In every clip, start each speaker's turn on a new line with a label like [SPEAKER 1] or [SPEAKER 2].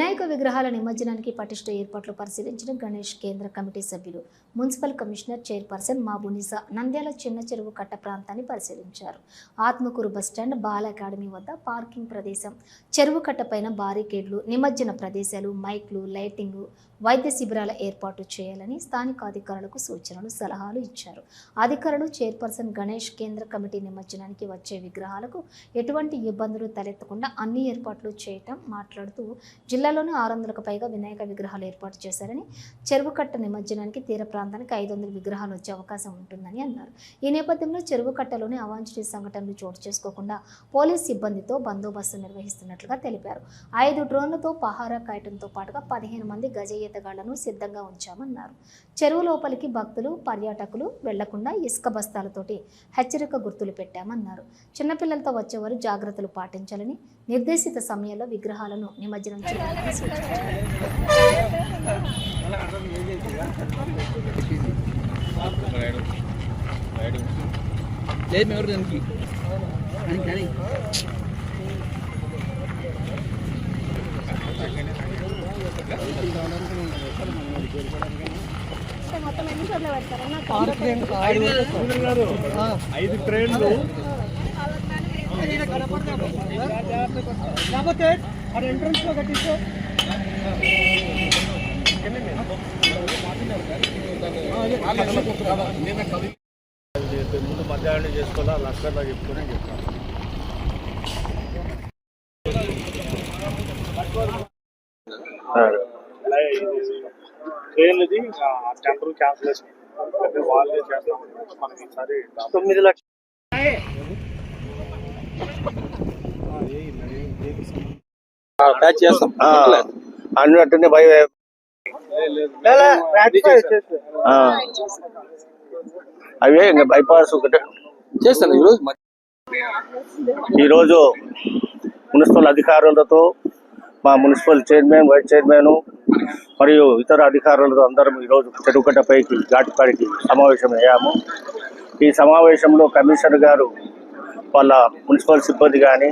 [SPEAKER 1] ¿no? Vinayaka విగ్రహాల నిమజ్జనానికి పటిష్ట ఏర్పాట్లు పరిశీలించిన గణేష్ కేంద్ర కమిటీ సభ్యులు. Municipal commissioner chairperson Mabunisa Nandyal చిన్న చెరువు కట్ట ప్రాంతాన్ని పరిశీలించారు. Atmakur bus stand Bala academy వద్ద పార్కింగ్ ప్రదేశం. చెరువు కట్ట పైన బారికేడ్లు నిమజ్జన ప్రదేశాలు మైక్లు లైటింగ్ వైద్య శిబిరాల ఏర్పాటు చేయాలని స్థానిక అధికారులకు సూచనలు సలహాలు ఇచ్చారు. అధికారులు చైర్పర్సన్ గణేష్ కేంద్ర కమిటీ నిమజ్జనానికి వచ్చే విగ్రహాలకు ఎటువంటి ఇబ్బందులు తలెత్తకుండా అన్ని ఏర్పాట్లు చేయటం మాట్లాడుతూ జిల్లాలోని ఆరు వందలకు పైగా వినాయక విగ్రహాలు ఏర్పాటు చేశారని చెరువు కట్ట నిమజ్జనానికి తీర ప్రాంతానికి ఐదు వందల విగ్రహాలు వచ్చే అవకాశం ఉంటుందని అన్నారు. ఈ నేపథ్యంలో చెరువు కట్టలోని అవాంఛనీయ సంఘటనలు చోటు చేసుకోకుండా పోలీస్ సిబ్బందితో బందోబస్తు నిర్వహిస్తున్నట్లుగా తెలిపారు. ఐదు డ్రోన్లతో పహారా కాయటంతో పాటుగా పదిహేను మంది గజ ఈతగాళ్ళను సిద్ధంగా ఉంచామన్నారు. చెరువు లోపలికి భక్తులు పర్యాటకులు వెళ్ళకుండా ఇసుక బస్తాలతోటి హెచ్చరిక గుర్తులు పెట్టామన్నారు. చిన్నపిల్లలతో వచ్చేవారు జాగ్రత్తలు పాటించాలని నిర్దేశిత సమయంలో విగ్రహాలను నిమజ్జనం చేయాలని
[SPEAKER 2] లేదు మేము దానికి కానీ
[SPEAKER 3] ఐదు ట్రైన్లు
[SPEAKER 2] కాకపోతే అది ఎంట్రన్స్లో కట్టించు
[SPEAKER 3] ముందు మధ్యాహ్నం చేసుకోవాలా లష్కర్లా చెప్పుకొని చెప్తాను ట్రైన్లది టెండర్ క్యాన్సిలేషన్ అంటే వాళ్ళే చేస్తాం. మనకి ఈసారి
[SPEAKER 2] తొమ్మిది లక్షలు ప్యాచ్ చేస్తాం
[SPEAKER 4] అన్నట్టునే భయ. ఆ. అవే ఇంకా బైపాస్ ఒకటే.
[SPEAKER 2] చేస్తాను ఈరోజు.
[SPEAKER 4] ఈరోజు మున్సిపల్ అధికారులతో మా మున్సిపల్ చైర్మన్ వైస్ చైర్మన్ మరియు ఇతర అధికారులతో అందరం ఈరోజు చెరువుకట్టపైకి ఘాటుకాడికి సమావేశం అయ్యాము. ఈ సమావేశంలో కమిషనర్ గారు వాళ్ళ మున్సిపల్ సిబ్బంది కానీ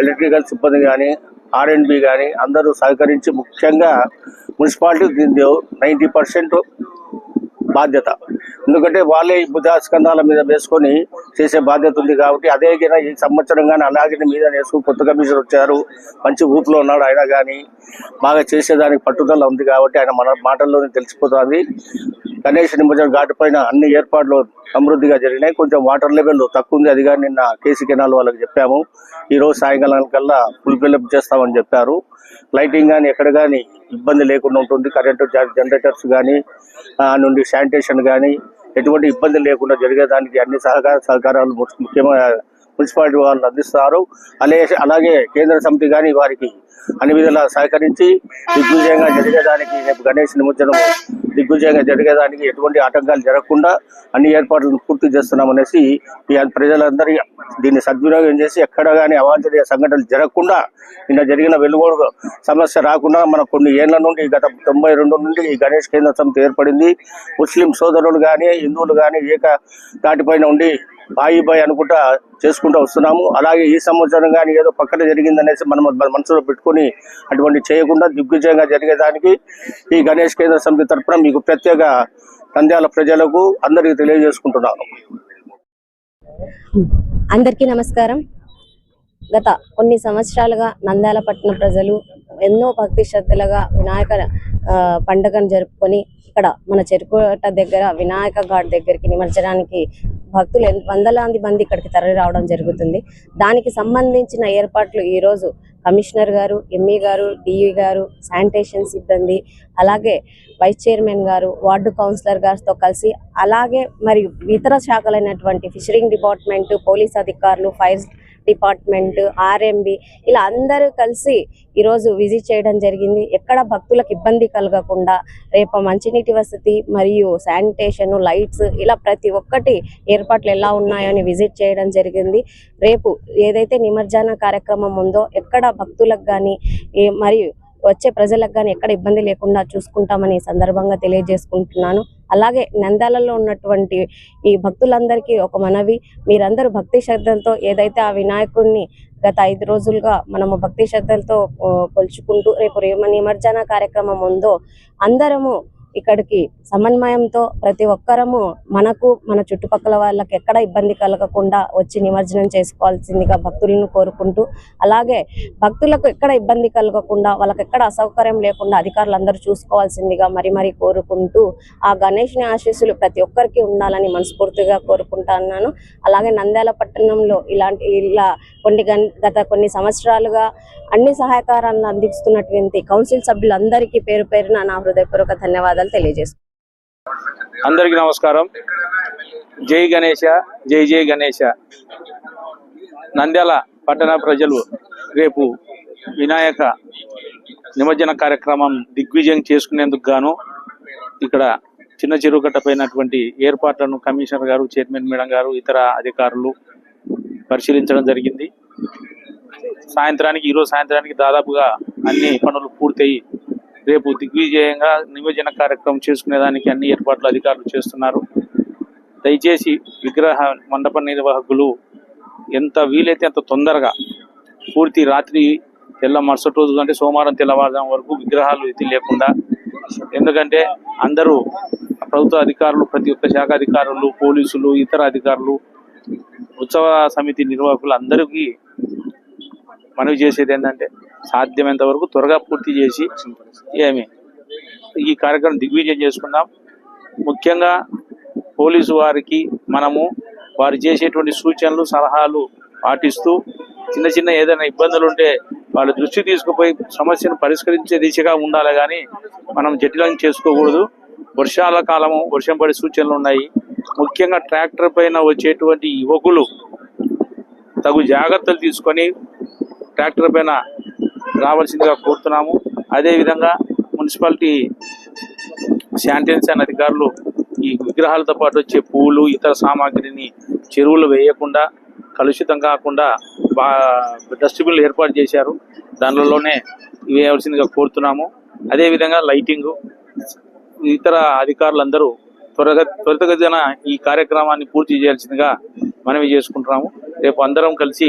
[SPEAKER 4] ఎలక్ట్రికల్ సిబ్బంది కానీ ఆర్ అండ్ బి కానీ అందరూ సహకరించి ముఖ్యంగా మున్సిపాలిటీ దీని నైంటీ పర్సెంట్ బాధ్యత. ఎందుకంటే వాళ్ళే ఈ బుధాస్కంధాల మీద వేసుకొని చేసే బాధ్యత ఉంది కాబట్టి అదే ఈ సంవత్సరం కానీ అలాగే మీద వేసుకుని కొత్త కమిషనర్ వచ్చారు. మంచి ఊపులో ఉన్నాడు ఆయన కానీ బాగా చేసేదానికి పట్టుదల ఉంది కాబట్టి ఆయన మన మాటల్లోనే తెలిసిపోతుంది. గణేష్ నిమజ్జన ఘాటు పైన అన్ని ఏర్పాట్లు సమృద్ధిగా జరిగినాయి. కొంచెం వాటర్ లెవెల్ తక్కువ ఉంది. అది కానీ నిన్న కేసీ కెనాల్ వాళ్ళకి చెప్పాము. ఈ రోజు సాయంకాలం కల్లా ఫుల్ ఫిల్అప్ చేస్తామని చెప్పారు. లైటింగ్ కానీ ఎక్కడ కానీ ఇబ్బంది లేకుండా ఉంటుంది. కరెంటు జనరేటర్స్ కానీ నుండి శానిటేషన్ కానీ ఎటువంటి ఇబ్బంది లేకుండా జరిగేదానికి అన్ని సహకార సహకారాలు ముఖ్యమైన మున్సిపాలిటీ వాళ్ళు అందిస్తారు అలాగే అలాగే కేంద్ర సమితి కానీ వారికి అన్ని విధాలా సహకరించి దిగ్విజయంగా జరిగేదానికి రేపు గణేష్ నిమజ్జనం దిగ్విజయంగా జరిగేదానికి ఎటువంటి ఆటంకాలు జరగకుండా అన్ని ఏర్పాట్లను పూర్తి చేస్తున్నామనేసి ఈ ప్రజలందరి దీన్ని సద్వినియోగం చేసి ఎక్కడ కానీ అవాంఛనీయ సంఘటనలు జరగకుండా నిన్న జరిగిన వెలుగోడు సమస్య రాకుండా మన కొన్ని ఏళ్ళ నుండి గత తొంభై రెండు నుండి ఈ గణేష్ కేంద్ర సమితి ఏర్పడింది. ముస్లిం సోదరులు కానీ హిందువులు కానీ ఏక దాటిపైన ఉండి బాయి బాయ్ అనుకుంటా చేసుకుంటూ వస్తున్నాము. అలాగే ఈ సంవత్సరం కానీ ఏదో పక్కన జరిగిందనేసి మనం మనసులో పెట్టుకొని అటువంటి చేయకుండా దిగ్విజయంగా జరిగేదానికి ఈ గణేష్ కేంద్ర సమితి తరపున మీకు ప్రత్యేక నంద్యాల ప్రజలకు అందరికీ తెలియజేసుకుంటున్నాను.
[SPEAKER 5] అందరికీ నమస్కారం. గత కొన్ని సంవత్సరాలుగా నంద్యాల పట్టణ ప్రజలు ఎన్నో భక్తి శ్రద్ధలుగా వినాయక పండుగను జరుపుకొని ఇక్కడ మన చెరుకుట దగ్గర వినాయక ఘాట్ దగ్గరికి నిమజ్జనానికి భక్తులు ఎన్- వందలాది మంది ఇక్కడికి తరలి రావడం జరుగుతుంది. దానికి సంబంధించిన ఏర్పాట్లు ఈరోజు కమిషనర్ గారు ఎంఈ గారు డిఈ గారు శానిటేషన్ సిబ్బంది అలాగే వైస్ చైర్మన్ గారు వార్డు కౌన్సిలర్ గారితో కలిసి అలాగే మరియు ఇతర శాఖలైనటువంటి ఫిషరింగ్ డిపార్ట్మెంట్ పోలీస్ అధికారులు ఫైర్ డిపార్ట్మెంట్ ఆర్ఎంబి ఇలా అందరూ కలిసి ఈరోజు విజిట్ చేయడం జరిగింది. ఎక్కడ భక్తులకు ఇబ్బంది కలగకుండా రేపు మంచినీటి వసతి మరియు శానిటేషన్ లైట్స్ ఇలా ప్రతి ఒక్కటి ఏర్పాట్లు ఎలా ఉన్నాయని విజిట్ చేయడం జరిగింది. రేపు ఏదైతే నిమజ్జన కార్యక్రమం ఉందో ఎక్కడ భక్తులకు కానీ మరియు వచ్చే ప్రజలకు కానీ ఎక్కడ ఇబ్బంది లేకుండా చూసుకుంటామని సందర్భంగా తెలియజేసుకుంటున్నాను. అలాగే నంద్యాలలో ఉన్నటువంటి ఈ భక్తులందరికీ ఒక మనవి. మీరందరూ భక్తి శ్రద్ధలతో ఏదైతే ఆ వినాయకుడిని గత ఐదు రోజులుగా మనము భక్తి శ్రద్ధలతో కొలుచుకుంటూ రేపు నిమజ్జన కార్యక్రమం ఉందో అందరము ఇక్కడికి సమన్వయంతో ప్రతి ఒక్కరము మనకు మన చుట్టుపక్కల వాళ్ళకి ఎక్కడ ఇబ్బంది కలగకుండా వచ్చి నిమజ్జనం చేసుకోవాల్సిందిగా భక్తులను కోరుకుంటూ అలాగే భక్తులకు ఎక్కడ ఇబ్బంది కలగకుండా వాళ్ళకి ఎక్కడ అసౌకర్యం లేకుండా అధికారులు అందరూ చూసుకోవాల్సిందిగా మరి మరి కోరుకుంటూ ఆ గణేష్ని ఆశీస్సులు ప్రతి ఒక్కరికి ఉండాలని మనస్ఫూర్తిగా కోరుకుంటున్నాను అలాగే నంద్యాల పట్టణంలో ఇలాంటి ఇలా కొన్ని గన్ గత కొన్ని సంవత్సరాలుగా అన్ని సహాయకారాలను అందిస్తున్నటువంటి కౌన్సిల్ సభ్యులందరికీ పేరు పేరున నా హృదయపూర్వక ధన్యవాదాలు. తెలియజేస్తున్నాను
[SPEAKER 2] అందరికీ నమస్కారం. జై గణేష జై జై గణేష నంద్యాల పట్టణ ప్రజలు రేపు వినాయక నిమజ్జన కార్యక్రమం దిగ్విజయం చేసుకునేందుకు గాను ఇక్కడ చిన్న చెరువుకట్టపైనటువంటి ఏర్పాట్లను కమిషనర్ గారు చైర్మన్ మేడం గారు ఇతర అధికారులు పరిశీలించడం జరిగింది. సాయంత్రానికి ఈరోజు సాయంత్రానికి దాదాపుగా అన్ని పనులు పూర్తయి రేపు దిగ్విజయంగా నిమజ్జన కార్యక్రమం చేసుకునేదానికి అన్ని ఏర్పాట్లు అధికారులు చేస్తున్నారు. దయచేసి విగ్రహ మండప నిర్వాహకులు ఎంత వీలైతే అంత తొందరగా పూర్తి రాత్రి తెల్ల మరుసటి రోజు అంటే సోమవారం తెల్లవారుజాము వరకు విగ్రహాలు ఇది లేకుండా ఎందుకంటే అందరూ ప్రభుత్వ అధికారులు ప్రతి ఒక్క శాఖ అధికారులు పోలీసులు ఇతర అధికారులు ఉత్సవ సమితి నిర్వాహకులు అందరికీ మనవి చేసేది ఏంటంటే సాధ్యమైనంత వరకు త్వరగా పూర్తి చేసి ఏమి ఈ కార్యక్రమం దిగ్విజయం చేసుకుందాం. ముఖ్యంగా పోలీసు వారికి మనము వారు చేసేటువంటి సూచనలు సలహాలు పాటిస్తూ చిన్న చిన్న ఏదైనా ఇబ్బందులు ఉంటే వాళ్ళ దృష్టి తీసుకుపోయి సమస్యను పరిష్కరించే దిశగా ఉండాలి కానీ మనం జటిలం చేసుకోకూడదు. వర్షాల కాలము వర్షం పడే సూచనలు ఉన్నాయి. ముఖ్యంగా ట్రాక్టర్ పైన వచ్చేటువంటి యువకులు తగు జాగ్రత్తలు తీసుకొని ట్రాక్టర్ పైన రావాల్సిందిగా కోరుతున్నాము. అదేవిధంగా మున్సిపాలిటీ శానిటైజేషన్ అధికారులు ఈ విగ్రహాలతో పాటు వచ్చే పూలు ఇతర సామాగ్రిని చెరువులు వేయకుండా కలుషితం కాకుండా బా డస్ట్బిన్లు ఏర్పాటు చేశారు. దానిలోనే వేయవలసిందిగా కోరుతున్నాము. అదేవిధంగా లైటింగు ఇతర అధికారులందరూ త్వరగా త్వరితగతిన ఈ కార్యక్రమాన్ని పూర్తి చేయాల్సిందిగా మనవి చేసుకుంటున్నాము. రేపు అందరం కలిసి